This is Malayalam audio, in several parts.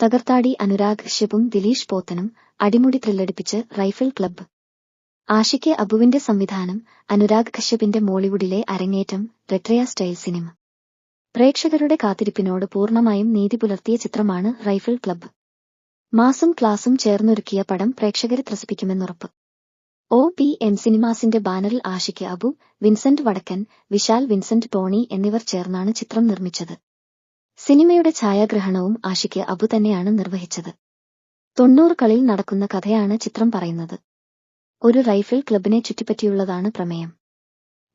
തകർത്താടി അനുരാഗ് ശിവും ദിലീഷ് പോത്തനും അടിമുടി ത്രില്ലടിപ്പിച്ച് റൈഫിൾ ക്ലബ്ബ് ആഷിക്ക് അബുവിന്റെ സംവിധാനം അനുരാഗ് കശ്യപിന്റെ മോളിവുഡിലെ അരങ്ങേറ്റം റെട്രയ സ്റ്റൈൽ സിനിമ. പ്രേക്ഷകരുടെ കാത്തിരിപ്പിനോട് പൂർണമായും നീതി പുലർത്തിയ ചിത്രമാണ് റൈഫിൾ ക്ലബ്ബ് മാസും ക്ലാസും ചേർന്നൊരുക്കിയ പടം പ്രേക്ഷകരെ ത്രസിപ്പിക്കുമെന്നുറപ്പ്. ഒ പി എം സിനിമാസിന്റെ ബാനറിൽ ആഷിക്ക് അബു വിൻസെന്റ് വടക്കൻ വിശാൽ വിൻസെന്റ് ടോണി എന്നിവർ ചേർന്നാണ് ചിത്രം നിർമ്മിച്ചത്. സിനിമയുടെ ഛായാഗ്രഹണവും ആഷിക്ക് അബു തന്നെയാണ് നിർവഹിച്ചത്. തൊണ്ണൂറുകളിൽ നടക്കുന്ന കഥയാണ് ചിത്രം പറയുന്നത്. ഒരു റൈഫിൾ ക്ലബിനെ ചുറ്റിപ്പറ്റിയുള്ളതാണ് പ്രമേയം.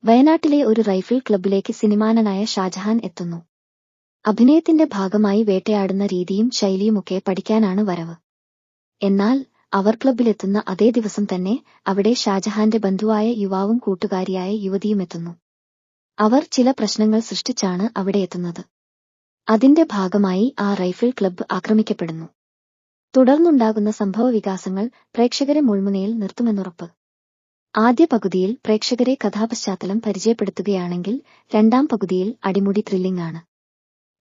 വയനാട്ടിലെ ഒരു റൈഫിൾ ക്ലബിലേക്ക് സിനിമാനായ ഷാജഹാൻ എത്തുന്നു. അഭിനയത്തിന്റെ ഭാഗമായി വേട്ടയാടുന്ന രീതിയും ശൈലിയുമൊക്കെ പഠിക്കാനാണ് വരവ്. എന്നാൽ അവർ ക്ലബിലെത്തുന്ന അതേ ദിവസം തന്നെ അവിടെ ഷാജഹാന്റെ ബന്ധുവായ യുവാവും കൂട്ടുകാരിയായ യുവതിയുമെത്തുന്നു. അവർ ചില പ്രശ്നങ്ങൾ സൃഷ്ടിച്ചാണ് അവിടെ എത്തുന്നത്. അതിന്റെ ഭാഗമായി ആ റൈഫിൾ ക്ലബ്ബ് ആക്രമിക്കപ്പെടുന്നു. തുടർന്നുണ്ടാകുന്ന സംഭവവികാസങ്ങൾ പ്രേക്ഷകരെ മുൾമുനയിൽ നിർത്തുമെന്നുറപ്പ്. ആദ്യ പകുതിയിൽ പ്രേക്ഷകരെ കഥാപശ്ചാത്തലം പരിചയപ്പെടുത്തുകയാണെങ്കിൽ രണ്ടാം പകുതിയിൽ അടിമുടി ത്രില്ലിംഗ് ആണ്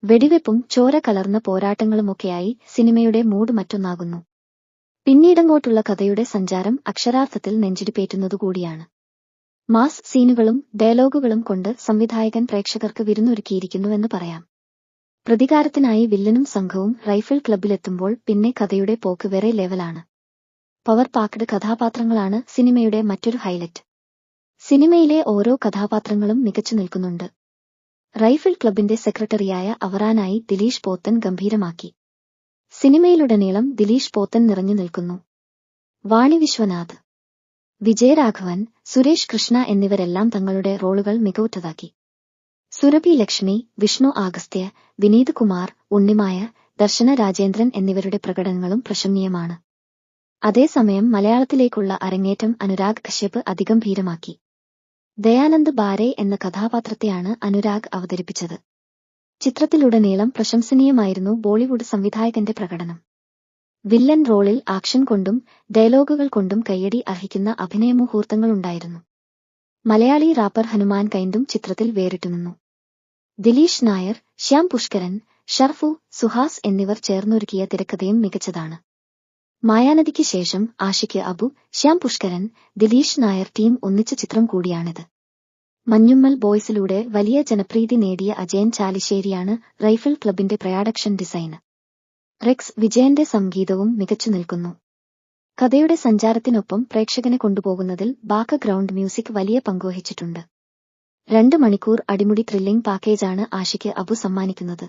വെടിവെപ്പും ചോര കലർന്ന പോരാട്ടങ്ങളുമൊക്കെയായി സിനിമയുടെ മൂഡ് മറ്റൊന്നാകുന്നു. പിന്നീടങ്ങോട്ടുള്ള കഥയുടെ സഞ്ചാരം അക്ഷരാർത്ഥത്തിൽ നെഞ്ചിടിപ്പേറ്റുന്നതുകൂടിയാണ്. മാസ് സീനുകളും ഡയലോഗുകളും കൊണ്ട് സംവിധായകൻ പ്രേക്ഷകർക്ക് വിരുന്നൊരുക്കിയിരിക്കുന്നുവെന്ന് പറയാം. പ്രതികാരത്തിനായി വില്ലനും സംഘവും റൈഫിൾ ക്ലബിലെത്തുമ്പോൾ പിന്നെ കഥയുടെ പോക്ക് വേറെ ലെവലാണ്. പവർ പാക്ഡ് കഥാപാത്രങ്ങളാണ് സിനിമയുടെ മറ്റൊരു ഹൈലൈറ്റ്. സിനിമയിലെ ഓരോ കഥാപാത്രങ്ങളും മികച്ചു നിൽക്കുന്നുണ്ട്. റൈഫിൾ ക്ലബിന്റെ സെക്രട്ടറിയായ അവറാനായി ദിലീഷ് പോത്തൻ ഗംഭീരമാക്കി. സിനിമയിലുടനീളം ദിലീഷ് പോത്തൻ നിറഞ്ഞു നിൽക്കുന്നു. വാണി വിശ്വനാഥ് വിജയരാഘവൻ സുരേഷ് കൃഷ്ണ എന്നിവരെല്ലാം തങ്ങളുടെ റോളുകൾ മികവുറ്റതാക്കി. സുരഭി ലക്ഷ്മി വിഷ്ണു ആഗസ്ത്യ വിനീത് കുമാർ ഉണ്ണിമായ ദർശന രാജേന്ദ്രൻ എന്നിവരുടെ പ്രകടനങ്ങളും പ്രശംസനീയമാണ് അതേസമയം മലയാളത്തിലേക്കുള്ള അരങ്ങേറ്റം അനുരാഗ് കശ്യപ് അതിഗംഭീരമാക്കി ദയാനന്ദ് ബാരെ എന്ന കഥാപാത്രത്തെയാണ് അനുരാഗ് അവതരിപ്പിച്ചത്. ചിത്രത്തിലുടനീളം പ്രശംസനീയമായിരുന്നു ബോളിവുഡ് സംവിധായകന്റെ പ്രകടനം. വില്ലൻ റോളിൽ ആക്ഷൻ കൊണ്ടും ഡയലോഗുകൾ കൊണ്ടും കയ്യടി അർഹിക്കുന്ന അഭിനയ അഭിനയമുഹൂർത്തങ്ങളുണ്ടായിരുന്നു മലയാളി റാപ്പർ ഹനുമാൻ കൈൻഡും ചിത്രത്തിൽ വേറിട്ടുനിന്നു ദിലീഷ് നായർ ശ്യാം പുഷ്കരൻ ഷർഫു സുഹാസ് എന്നിവർ ചേർന്നൊരുക്കിയ തിരക്കഥയും മികച്ചതാണ്. മായാനദിക്ക് ശേഷം ആഷിക്ക് അബു ശ്യാം പുഷ്കരൻ ദിലീഷ് നായർ ടീം ഒന്നിച്ച ചിത്രം കൂടിയാണിത്. മഞ്ഞുമ്മൽ ബോയ്സിലൂടെ വലിയ ജനപ്രീതി നേടിയ അജയൻ ചാലിശ്ശേരിയാണ് റൈഫിൾ ക്ലബിന്റെ പ്രയാഡക്ഷൻ ഡിസൈൻ റെക്സ് വിജയന്റെ സംഗീതവും മികച്ചു നിൽക്കുന്നു. കഥയുടെ സഞ്ചാരത്തിനൊപ്പം പ്രേക്ഷകനെ കൊണ്ടുപോകുന്നതിൽ ബാക്ക് ഗ്രൗണ്ട് മ്യൂസിക് വലിയ പങ്കുവഹിച്ചിട്ടുണ്ട് രണ്ട് മണിക്കൂർ അടിമുടി ത്രില്ലിംഗ് പാക്കേജാണ് ആഷിക്ക് അബു സമ്മാനിക്കുന്നത്.